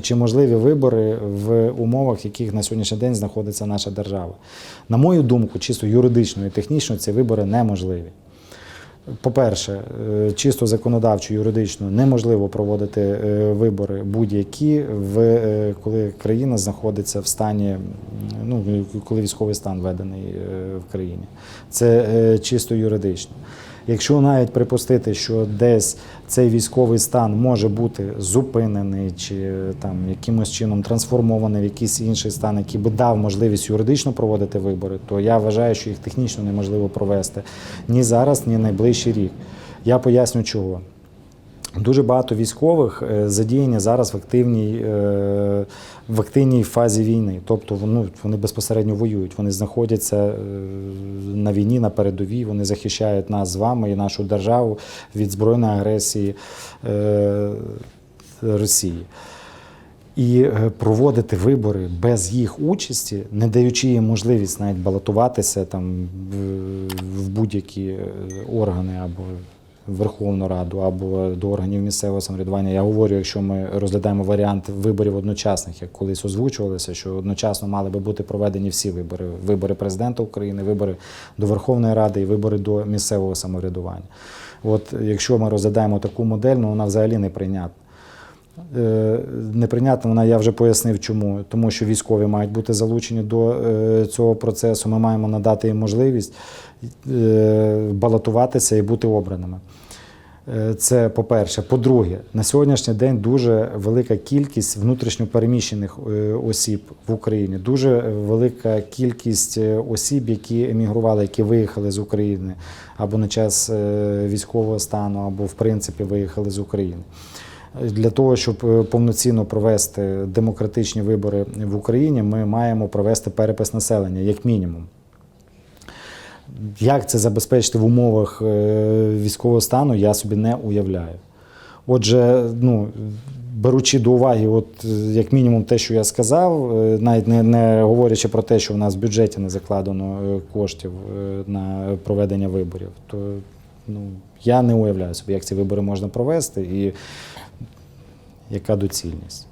Чи можливі вибори в умовах, в яких на сьогоднішній день знаходиться наша держава? На мою думку, чисто юридично і технічно ці вибори неможливі. По-перше, е, чисто законодавчо, юридично неможливо проводити е, вибори будь-які, в, е, коли країна знаходиться в стані, ну, коли військовий стан введений в країні. Це чисто юридично. Якщо навіть припустити, що десь цей військовий стан може бути зупинений чи е, там якимось чином трансформований в якийсь інший стан, який би дав можливість юридично проводити вибори, то я вважаю, що їх технічно неможливо провести ні зараз, ні найближчий рік. Я поясню чого. Дуже багато військових е, задіяні зараз в активній, е, в активній фазі війни. Тобто ну, вони безпосередньо воюють. Вони знаходяться е, на війні, на передовій, вони захищають нас з вами і нашу державу від збройної агресії Росії. І проводити вибори без їх участі, не даючи їм можливість навіть балотуватися там в- будь-які органи або Верховну Раду або до органів місцевого самоврядування. Я говорю, якщо ми розглядаємо варіант виборів одночасних, як колись озвучувалося, що одночасно мали би бути проведені всі вибори: вибори президента України, вибори до Верховної Ради і вибори до місцевого самоврядування. От якщо ми розглядаємо таку модель, ну вона взагалі не прийнятна. Е, Неприйнятна вона, я вже пояснив, чому. Тому що військові мають бути залучені до е, цього процесу. Ми маємо надати їм можливість е, балотуватися і бути обраними. Це по-перше. По-друге, на сьогоднішній день дуже велика кількість внутрішньопереміщених осіб в Україні, дуже велика кількість осіб, які емігрували, які виїхали з України або на час військового стану, або в принципі виїхали з України. Для того, щоб е, повноцінно провести демократичні вибори в Україні, ми маємо провести перепис населення, як мінімум. Як це забезпечити в умовах е, військового стану, я собі не уявляю. Отже, ну, беручи до уваги, от, е, як мінімум, те, що я сказав, навіть не, не говорячи про те, що в нас в бюджеті не закладено коштів на проведення виборів, то ну, я не уявляю собі, як ці вибори можна провести і яка доцільність.